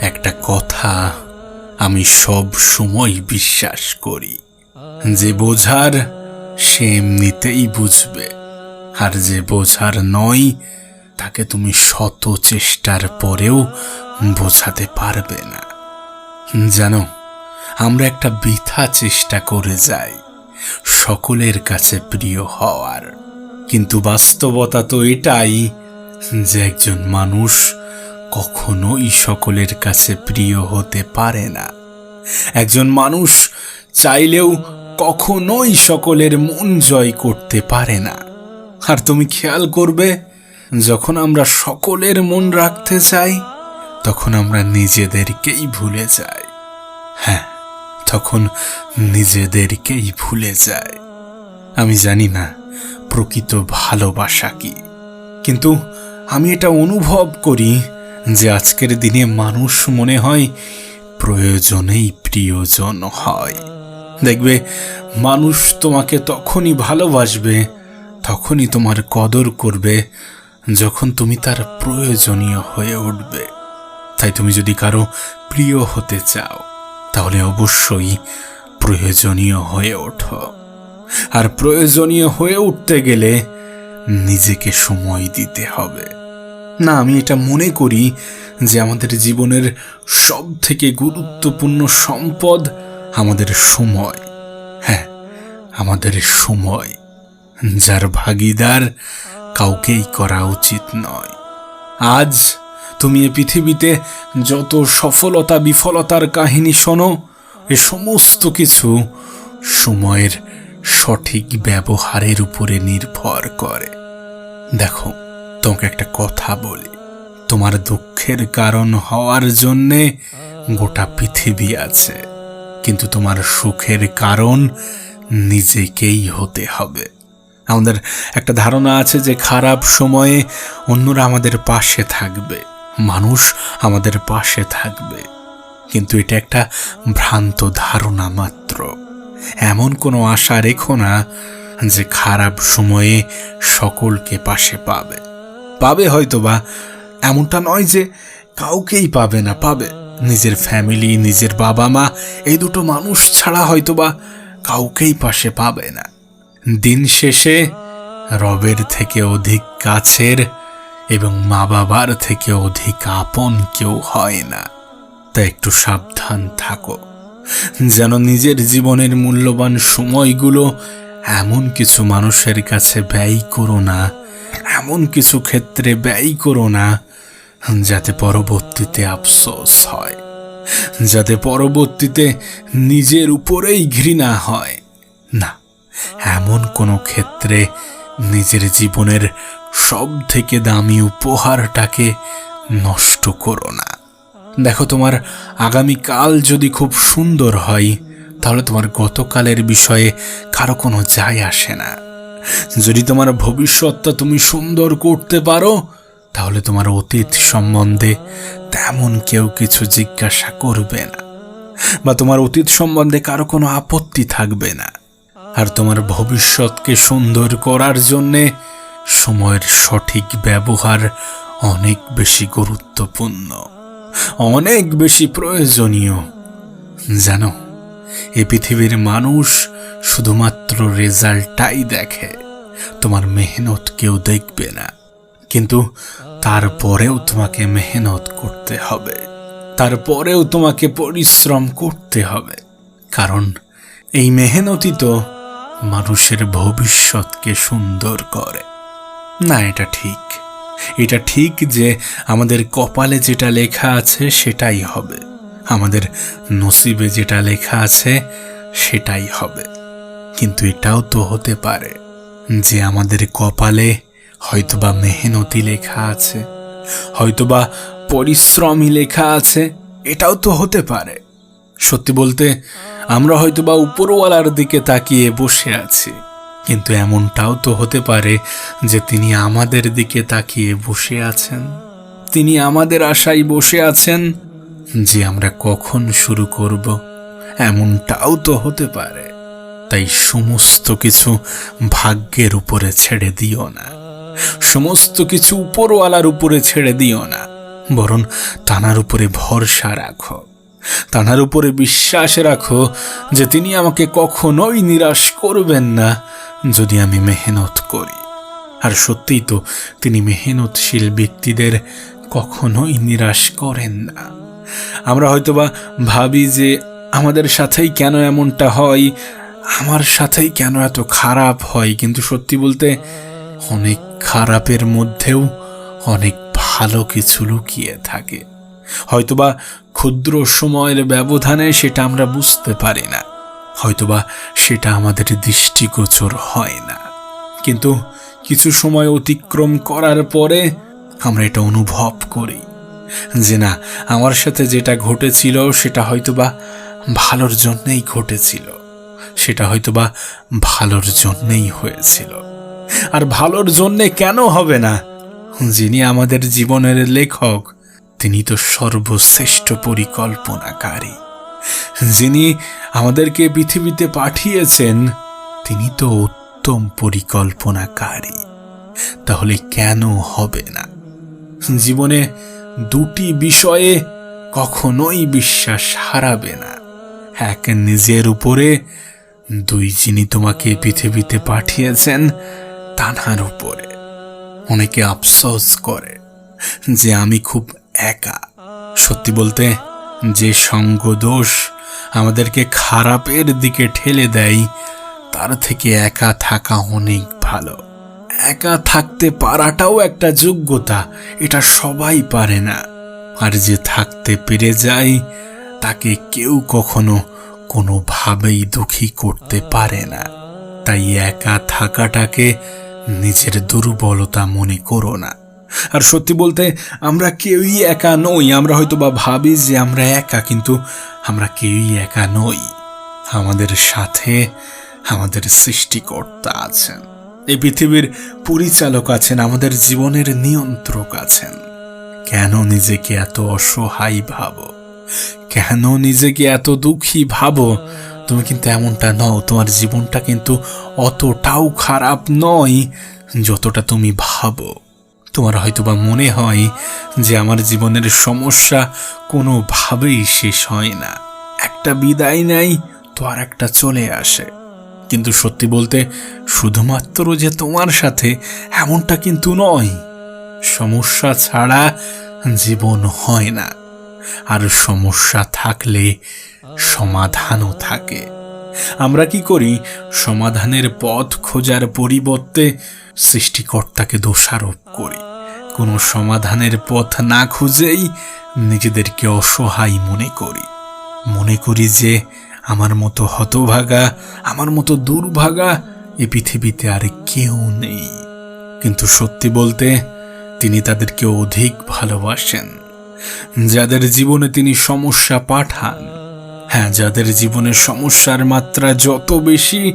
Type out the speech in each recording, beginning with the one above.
একটা কথা আমি সব সময় বিশ্বাস করি। যে বোঝার সে এমনিতেই বুঝবে। আর যে বোঝার নয়, তাকে তুমি শত চেষ্টার পরেও বোঝাতে পারবে না। জানো, আমরা একটা বৃথা চেষ্টা করে যাই। সকলের কাছে প্রিয় হওয়ার। কিন্তু বাস্তবতা তো এটাই যে একজন মানুষ কখনোই সকলের কাছে প্রিয় হতে পারে না। একজন মানুষ চাইলেও কখনোই সকলের মন জয় করতে পারে না। আর তুমি খেয়াল করবে, যখন আমরা সকলের মন রাখতে চাই, তখন আমরা নিজেদেরকেই ভুলে যাই। হ্যাঁ তখন নিজেদেরকেই ভুলে যায়। আমি জানি না প্রকৃত ভালোবাসা কি, কিন্তু আমি এটা অনুভব করি যে আজকের দিনে মানুষ মনে হয় প্রয়োজনেই প্রিয়জন হয়। দেখবে, মানুষ তোমাকে তখনই ভালোবাসবে, তখনই তোমার কদর করবে, যখন তুমি তার প্রয়োজনীয় হয়ে উঠবে। তাই তুমি যদি কারও প্রিয় হতে চাও তাহলে অবশ্যই প্রয়োজনীয় হয়ে ওঠো। আর প্রয়োজনীয় হয়ে উঠতে গেলে নিজেকে সময় দিতে হবে। না, আমি এটা মনে করি যে আমাদের জীবনের সব থেকে গুরুত্বপূর্ণ সম্পদ আমাদের সময়। হ্যাঁ আমাদের সময়, যার ভাগিদার কাউকেই করা উচিত নয়। আজ তুমি এ পৃথিবীতে যত সফলতা, বিফলতার কাহিনী শোনো, এ সমস্ত কিছু সময়ের সঠিক ব্যবহারের উপরে নির্ভর করে। দেখো, তোমাকে একটা কথা বলি। তোমার দুঃখের কারণ হওয়ার জন্যে গোটা পৃথিবী আছে, কিন্তু তোমার সুখের কারণ নিজেকেই হতে হবে। আমাদের একটা ধারণা আছে যে খারাপ সময়ে অন্যরা আমাদের পাশে থাকবে। মানুষ আমাদের পাশে থাকবে। কিন্তু এটা একটা ভ্রান্ত ধারণা মাত্র। এমন কোনো আশা রেখো না যে খারাপ সময়ে সকলকে পাশে পাবে। পাবে হয়তোবা, এমনটা নয় যে কাউকেই পাবে না, পাবে। নিজের ফ্যামিলি নিজের বাবা মা এই দুটো মানুষ ছাড়া হয়তোবা কাউকেই পাশে পাবে না। দিন শেষে রবের থেকে অধিক কাছের এবং মা বাবার থেকে অধিক আপন কেউ হয় না। তা একটু সাবধান থাকো, যেন নিজের জীবনের মূল্যবান সময়গুলো এমন কিছু মানুষের কাছে ব্যয় করো না, এমন কিছু ক্ষেত্রে ব্যয় করো না, যাতে পরবর্তীতে আফসোস হয়, যাতে পরবর্তীতে নিজের উপরেই ঘৃণা হয়। না, এমন কোনো ক্ষেত্রে নিজের জীবনের সব থেকে দামি উপহারটাকে নষ্ট করো না। দেখো তোমার আগামী কাল যদি খুব সুন্দর হয়, তাহলে তোমার গতকালের বিষয়ে কারও কোনো যায় আসে না। যদি তোমার ভবিষ্যৎটা তুমি সুন্দর করতে পারো, তাহলে তোমার অতীত সম্বন্ধে তেমন কেউ কিছু জিজ্ঞাসা করবে না। বা তোমার অতীত সম্বন্ধে কারও কোনো আপত্তি থাকবে না। আর তোমার ভবিষ্যৎকে সুন্দর করার জন্যে সময়ের সঠিক ব্যবহার অনেক বেশি গুরুত্বপূর্ণ, অনেক বেশি প্রয়োজনীয়। জানো, এ পৃথিবীর মানুষ শুধুমাত্র রেজাল্টটাই দেখে, তোমার মেহনত কেউ দেখবে না। কিন্তু তারপরেও তোমাকে মেহনত করতে হবে, তারপরেও তোমাকে পরিশ্রম করতে হবে। কারণ এই মেহনতই তো মানুষের ভবিষ্যৎকে সুন্দর করে। না, এটা ঠিক। এটা ঠিক যে আমাদের কপালে যেটা লেখা আছে সেটাই হবে। আমাদের নসিবে যেটা লেখা আছে সেটাই হবে। কিন্তু এটাও তো হতে পারে যে আমাদের কপালে হয়তোবা মেহনতি লেখা আছে, হয়তোবা পরিশ্রমী লেখা আছে, এটাও তো হতে পারে। সত্যি বলতে আমরা হয়তোবা উপরওয়ালার দিকে তাকিয়ে বসে আছি, কিন্তু এমনটাও তো হতে পারে যে তিনি আমাদের দিকে তাকিয়ে বসে আছেন। তিনি আমাদের আশায় বসে আছেন যে আমরা কখন শুরু করব, এমনটাও তো হতে পারে। তাই সমস্ত কিছু ভাগ্যের উপরে ছেড়ে দিও না। সমস্ত কিছু উপরওয়ালার উপরে ছেড়ে দিও না, বরং তানার উপরে ভরসা রাখো। তানার উপরে বিশ্বাস রাখো যে তিনি আমাকে কখনোই নিরাশ করবেন না, যদি আমি মেহনত করি। আর সত্যিই তো তিনি মেহনতশীল ব্যক্তিদের কখনোই নিরাশ করেন না। আমরা হয়তোবা ভাবি যে আমাদের সাথেই কেন এমনটা হয়, আমার সাথেই কেন এত খারাপ হয়, কিন্তু সত্যি বলতে অনেক খারাপের মধ্যেও অনেক ভালো কিছু লুকিয়ে থাকে। হয়তোবা ক্ষুদ্র সময়ের ব্যবধানে সেটা আমরা বুঝতে পারি না। হয়তোবা সেটা আমাদের দৃষ্টিগোচর হয় না। কিন্তু কিছু সময় অতিক্রম করার পরে আমরা এটা অনুভব করি। যে না, আমার সাথে যেটা ঘটেছিল সেটা হয়তোবা ভালোর জন্যেই ঘটেছিল। সেটা হয়তোবা ভালোর জন্যেই হয়েছিল। আর ভালোর জন্যে কেন হবে না? যিনি আমাদের জীবনের লেখক তিনি তো সর্বশ্রেষ্ঠ পরিকল্পনাকারী। যিনি আমাদেরকে পৃথিবীতে পাঠিয়েছেন, তিনি তো উত্তম পরিকল্পনাকারী। তাহলে কেন হবে না? জীবনে দুটি বিষয়ে কখনোই বিশ্বাস হারাবে না। এক নিজের উপরে, দুই যিনি তোমাকে পৃথিবীতে পাঠিয়েছেন তানার উপরে। অনেকে আফসোস করে যে আমি খুব একা। সত্যি বলতে, যে সঙ্গ দোষ আমাদেরকে খারাপের দিকে ঠেলে দেয়, তার থেকে একা থাকা অনেক ভালো। একা থাকতে পারাটাও একটা যোগ্যতা, এটা সবাই পারে না। আর যে থাকতে পেরে যায়, তাকে কেউ কখনো কোনোভাবেই দুঃখী করতে পারে না। তাই একা থাকাটাকে নিজের দুর্বলতা মনে করো না। আর সত্যি বলতে, আমরা কেউই একা নই। আমরা হয়তো বা ভাবি যে আমরা একা, কিন্তু আমরা কেউই একা নই। আমাদের সাথে আমাদের সৃষ্টিকর্তা আছেন। এই পৃথিবীর পরিচালক আছেন, আমাদের জীবনের নিয়ন্ত্রক আছেন। কেন নিজেকে এত অসহায় ভাবো? কেন নিজেকে এত দুঃখী ভাবো? তুমি কিন্তু এমনটা নও, তোমার জীবনটা কিন্তু অতটাও খারাপ নয় যতটা তুমি ভাবো। তোমার হয়তোবা মনে হয় যে আমার জীবনের সমস্যা কোনোভাবেই শেষ হয় না। একটা বিদায় নাই তো আর একটা চলে আসে। কিন্তু সত্যি বলতে শুধুমাত্র যে তোমার সাথে এমনটা কিন্তু নয়। সমস্যা ছাড়া জীবন হয় না। আর সমস্যা থাকলে সমাধানও থাকে। আমরা কি করি? সমাধানের পথ খোঁজার পরিবর্তে সৃষ্টিকর্তাকে দোষারোপ করি। কোনো সমাধানের পথ না খুঁজেই নিজেদেরকে অসহায় মনে করি। মনে করি যে আমার মতো হতভাগা, আমার মতো দুর্ভাগা এ পৃথিবীতে আর কেউ নেই। কিন্তু সত্যি বলতে তিনি তাদেরকে অধিক ভালোবাসেন। যাদের জীবনে তিনি সমস্যা পাঠান হ্যাঁ যাদের জীবনে সমস্যার মাত্রা যত বেশি,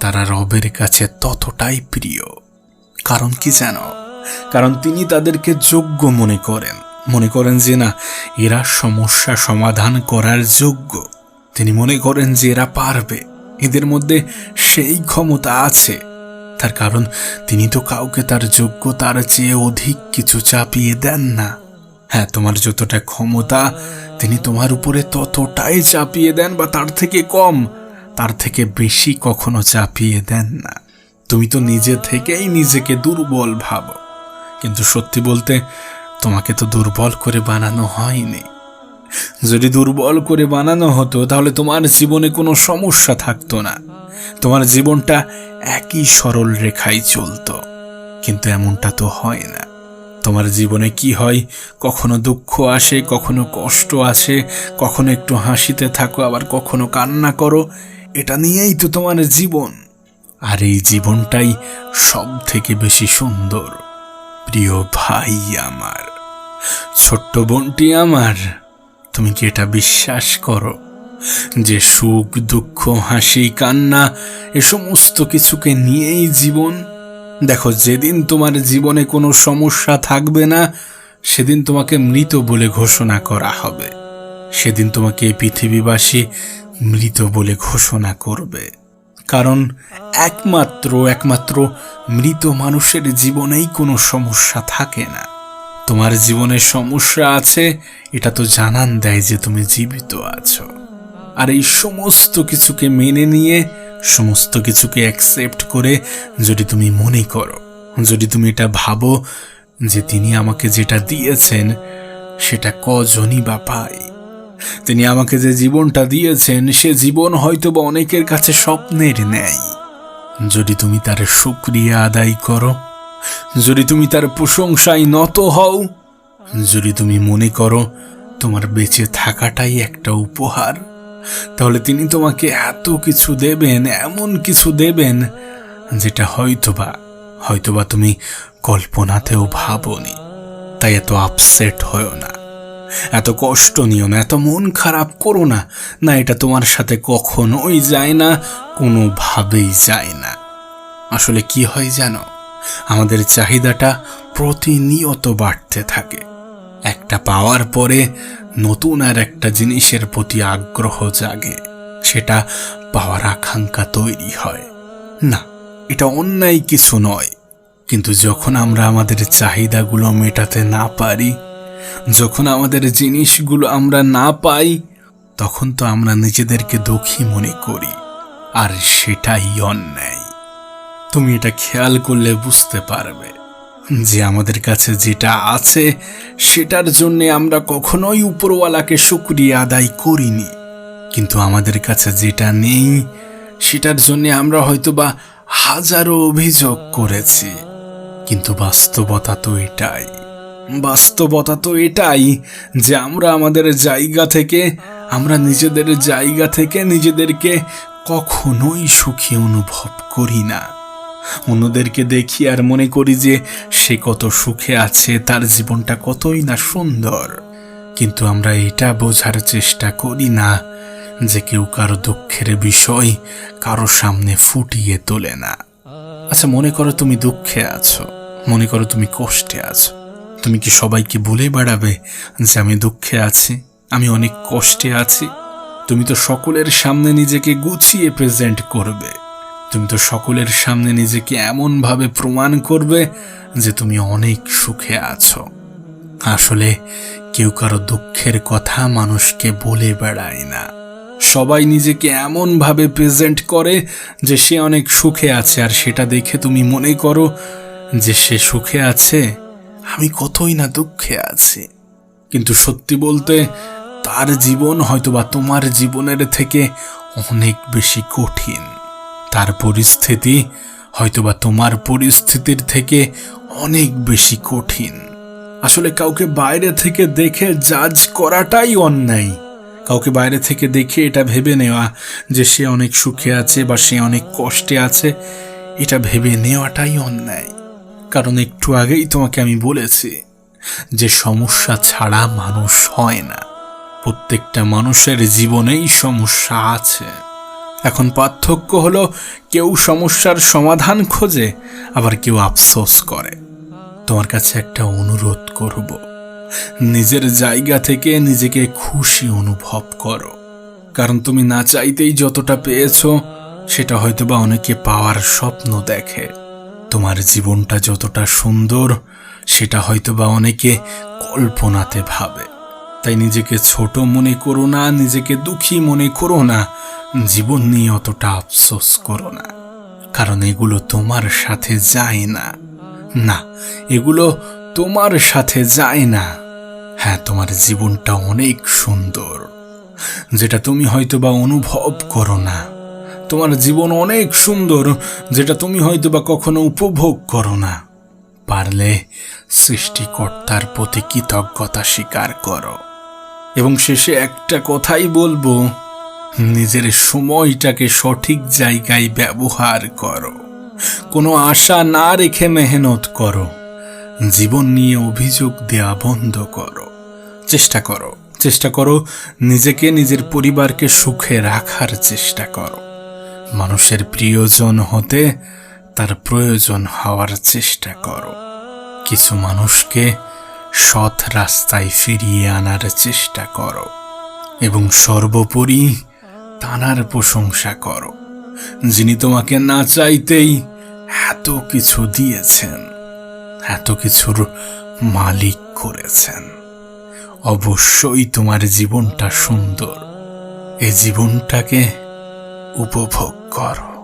তারা রবের কাছে ততটাই প্রিয়। কারণ কি জানো? কারণ তিনি তাদেরকে যোগ্য মনে করেন। মনে করেন যে না, এরা সমস্যা সমাধান করার যোগ্য। তিনি মনে করেন যে এরা পারবে। এদের মধ্যে সেই ক্ষমতা আছে। তার কারণ তিনি তো কাউকে তার যোগ্যতার চেয়ে অধিক কিছু চাপিয়ে দেন না। হ্যাঁ তোমার যতটা ক্ষমতা, তিনি তোমার উপরে ততটাই চাপিয়ে দেন বা তার থেকে কম, তার থেকে বেশি কখনো চাপিয়ে দেন না। তুমি তো নিজে থেকেই নিজেকে দুর্বল ভাবো। কিন্তু সত্যি বলতে, তোমাকে তো দুর্বল করে বানানো হয়নি। যদি দুর্বল করে বানানো হতো, তাহলে তোমার জীবনে কোনো সমস্যা থাকতো না। তোমার জীবনটা একই সরল রেখায় চলতো। কিন্তু এমনটা তো হয় না। তোমার জীবনে কি হয়? কখনো দুঃখ আসে, কখনো কষ্ট আসে, কখনো একটু হাসিতে থাকো, আবার কখনো কান্না করো। এটা নিয়েই তো তোমার জীবন। আর এই জীবনটাই সব থেকে বেশি সুন্দর। প্রিয় ভাই আমার, ছোট্ট বোনটি আমার, তুমি কি এটা বিশ্বাস করো? যে সুখ, দুঃখ, হাসি, কান্না, এ সমস্ত কিছুকে নিয়েই জীবন। দেখো, যেদিন তোমার জীবনে কোনো সমস্যা থাকবে না, সেদিন তোমাকে মৃত বলে ঘোষণা করা হবে। সেদিন তোমাকে পৃথিবীবাসী মৃত বলে ঘোষণা করবে। কারণ একমাত্র একমাত্র মৃত মানুষের জীবনেই কোনো সমস্যা থাকে না। তোমার জীবনে সমস্যা আছে, এটা তো জানান দেয় যে তুমি জীবিত আছো। আর এই সমস্ত কিছুকে মেনে নিয়ে সমস্ত কিছুকে অ্যাকসেপ্ট করে যদি তুমি মনে করো, যদি তুমি এটা ভাবো যে তিনি আমাকে যেটা দিয়েছেন, সেটা কজনই বা পায়? তিনি আমাকে যে জীবনটা দিয়েছেন, সে জীবন হয়তো বা অনেকের কাছে স্বপ্নের ন্যায়। যদি তুমি তার শুক্রিয়া আদায় করো, যদি তুমি তার প্রশংসায় নত হও, যদি তুমি মনে করো তোমার বেঁচে থাকাটাই একটা উপহার তাহলে তিনি তোমাকে এত কিছু দেবেন, এমন কিছু দেবেন যেটা হয়তোবা হয়তোবা তুমি কল্পনাতেও ভাবনি। তাই এত আপসেট হও না। এত কষ্ট নিও না, এত মন খারাপ করো না। না, এটা তোমার সাথে কখনোই যায় না, কোনোভাবেই যায় না। আসলে কি হয় জানো? আমাদের চাহিদাটা প্রতিনিয়ত বাড়তে থাকে। একটা পাওয়ার পরে নতুন আর একটা জিনিসের প্রতি আগ্রহ জাগে। সেটা পাওয়ার আকাঙ্ক্ষা তৈরি হয়। না, এটা অন্যায় কিছু নয়। কিন্তু যখন আমরা আমাদের চাহিদাগুলো মেটাতে না পারি, যখন আমাদের জিনিসগুলো আমরা না পাই, তখন তো আমরা নিজেদেরকে দুঃখী মনে করি। আর সেটাই অন্যায়। তুমি এটা খেয়াল করলে বুঝতে পারবে। যে আমাদের কাছে যেটা আছে, সেটার জন্য আমরা কখনোই উপরওয়ালাকে শুক্রিয়া আদায় করিনি। কিন্তু আমাদের কাছে যেটা নেই, সেটার জন্য আমরা হয়তোবা হাজারো অভিযোগ করেছি। কিন্তু বাস্তবতা তো এটাই। বাস্তবতা তো এটাই যে আমরা আমাদের জায়গা থেকে, আমরা নিজেদের জায়গা থেকে নিজেদেরকে কখনোই সুখী অনুভব করি না। অন্যদেরকে দেখি আর মনে করি যে সে কত সুখে আছে, তার জীবনটা কতই না সুন্দর। কিন্তু আমরা এটা বোঝার চেষ্টা করি না যে কেউ কারও দুঃখের বিষয় কারও সামনে ফুটিয়ে তোলে না। আচ্ছা মনে করো তুমি দুঃখে আছো, মনে করো তুমি কষ্টে আছো। তুমি কি সবাইকে বলে বেড়াবে যে আমি দুঃখে আছি, আমি অনেক কষ্টে আছি? তুমি তো সকলের সামনে নিজেকে গুছিয়ে প্রেজেন্ট করবে। তুমি তো সকলের সামনে নিজেকে এমনভাবে প্রমাণ করবে যে তুমি অনেক সুখে আছো। আসলে কেউ কারও দুঃখের কথা মানুষকে বলে বেড়ায় না। সবাই নিজেকে এমনভাবে প্রেজেন্ট করে যে সে অনেক সুখে আছে আর সেটা দেখে তুমি মনে করো যে সে সুখে আছে, আমি কতই না দুঃখে আছি। কিন্তু সত্যি বলতে তার জীবন হয়তোবা তোমার জীবনের থেকে অনেক বেশি কঠিন। তার পরিস্থিতি হয়তোবা তোমার পরিস্থিতির থেকে অনেক বেশি কঠিন। আসলে কাউকে বাইরে থেকে দেখে জাজ করাটাই অন্যায়। কাউকে বাইরে থেকে দেখে এটা ভেবে নেওয়া যে সে অনেক সুখে আছে বা সে অনেক কষ্টে আছে, এটা ভেবে নেওয়াটাই অন্যায়। কারণ একটু আগেই তোমাকে আমি বলেছি যে সমস্যা ছাড়া মানুষ হয় না। প্রত্যেকটা মানুষের জীবনেই সমস্যা আছে। এখন পার্থক্য হলো কেউ সমস্যার সমাধান খোঁজে, আবার কেউ আফসোস করে। তোমার কাছে একটা অনুরোধ করব। নিজের জায়গা থেকে নিজেকে খুশি অনুভব করো। কারণ তুমি না চাইতেই যতটা পেয়েছ, সেটা হয়তোবা অনেকে পাওয়ার স্বপ্ন দেখে। তোমার জীবনটা যতটা সুন্দর, সেটা হয়তোবা অনেকে কল্পনাতে ভাবে। তাই নিজেকে ছোট মনে করো না, নিজেকে দুঃখী মনে করো না। জীবন নিয়ে অতটা আফসোস করো না, কারণ এগুলো তোমার সাথে যায় না। না, এগুলো তোমার সাথে যায় না। হ্যাঁ তোমার জীবনটা অনেক সুন্দর, যেটা তুমি হয়তোবা অনুভব করো না। তোমার জীবন অনেক সুন্দর, যেটা তুমি হয়তো বা কখনো উপভোগ করো না। পারলে সৃষ্টিকর্তার প্রতি কৃতজ্ঞতা স্বীকার করো। এবং শেষে একটা কথাই বলব, নিজের সময়টাকে সঠিক জায়গায় ব্যবহার করো। কোনো আশা না রেখে মেহনত করো। জীবন নিয়ে অভিযোগ দেওয়া বন্ধ করো। চেষ্টা করো চেষ্টা করো নিজেকে নিজের পরিবারকে সুখে রাখার চেষ্টা করো। মানুষের প্রিয়জন হতে তার প্রয়োজন হওয়ার চেষ্টা করো। কিছু মানুষকে সৎ রাস্তায় ফিরিয়ে আনার চেষ্টা করো এবং সর্বোপরি তানার প্রশংসা করো, যিনি তোমাকে না চাইতেই এত কিছু দিয়েছেন, এত কিছুর মালিক করেছেন। অবশ্যই তোমার জীবনটা সুন্দর এই জীবনটাকে উপভোগ করো।